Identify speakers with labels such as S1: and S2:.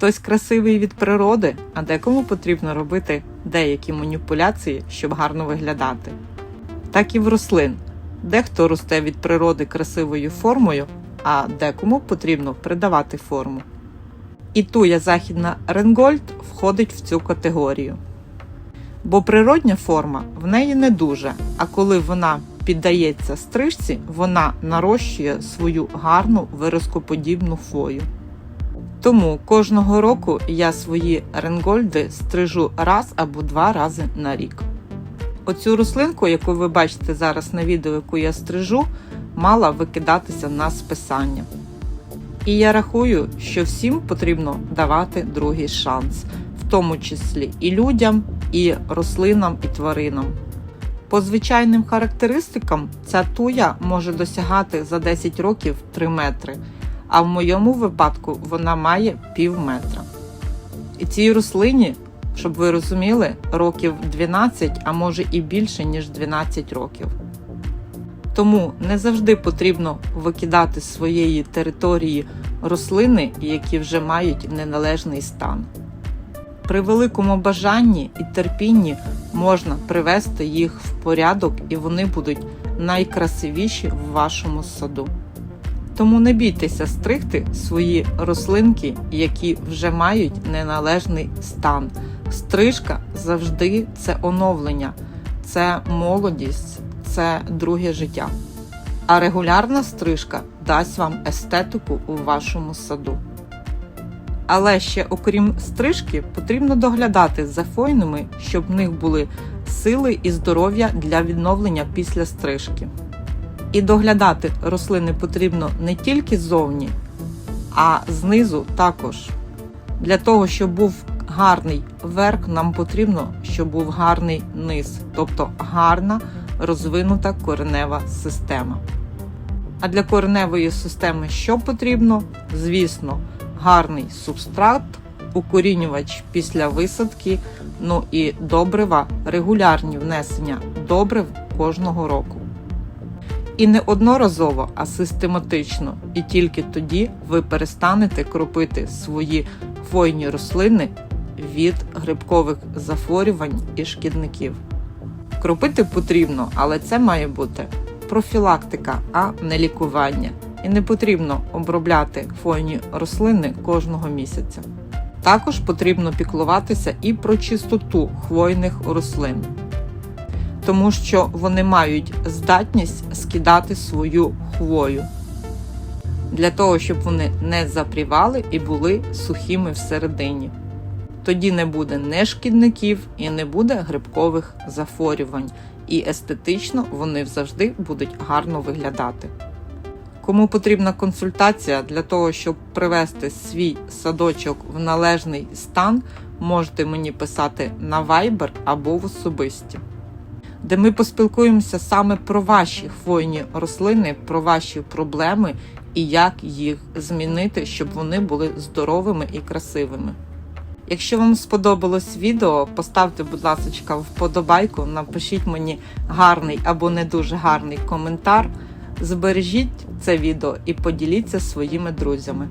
S1: Хтось красивий від природи, а декому потрібно робити деякі маніпуляції, щоб гарно виглядати. Так і в рослин. Дехто росте від природи красивою формою, а декому потрібно придавати форму. І туя західна Ренгольд входить в цю категорію. Бо природня форма в неї не дуже, а коли вона піддається стрижці, вона нарощує свою гарну виразкоподібну фою. Тому кожного року я свої ренгольди стрижу раз або два рази на рік. Оцю рослинку, яку ви бачите зараз на відео, яку я стрижу, мала викидатися на списання. І я рахую, що всім потрібно давати другий шанс, в тому числі і людям, і рослинам, і тваринам. По звичайним характеристикам ця туя може досягати за 10 років 3 метри, а в моєму випадку вона має пів метра. І цій рослині, щоб ви розуміли, років 12, а може і більше, ніж 12 років. Тому не завжди потрібно викидати з своєї території рослини, які вже мають неналежний стан. При великому бажанні і терпінні можна привести їх в порядок, і вони будуть найкрасивіші в вашому саду. Тому не бійтеся стригти свої рослинки, які вже мають неналежний стан. Стрижка завжди це оновлення, це молодість, це друге життя. А регулярна стрижка дасть вам естетику у вашому саду. Але ще, окрім стрижки, потрібно доглядати за фойнами, щоб в них були сили і здоров'я для відновлення після стрижки. І доглядати рослини потрібно не тільки ззовні, а знизу також. Для того, щоб був гарний верх, нам потрібно, щоб був гарний низ, тобто гарна розвинута коренева система. А для кореневої системи що потрібно? Звісно, гарний субстрат, укорінювач після висадки, ну і добрива, регулярні внесення добрив кожного року. І не одноразово, а систематично, і тільки тоді ви перестанете кропити свої хвойні рослини від грибкових захворювань і шкідників. Кропити потрібно, але це має бути профілактика, а не лікування. І не потрібно обробляти хвойні рослини кожного місяця. Також потрібно піклуватися і про чистоту хвойних рослин, тому що вони мають здатність скидати свою хвою для того, щоб вони не запрівали і були сухими всередині. Тоді не буде не шкідників і не буде грибкових захворювань, і естетично вони завжди будуть гарно виглядати. Кому потрібна консультація для того, щоб привести свій садочок в належний стан, можете мені писати на Viber або в особисті, де ми поспілкуємося саме про ваші хвойні рослини, про ваші проблеми і як їх змінити, щоб вони були здоровими і красивими. Якщо вам сподобалось відео, поставте, будь ласка, вподобайку, напишіть мені гарний або не дуже гарний коментар. Збережіть це відео і поділіться своїми друзями.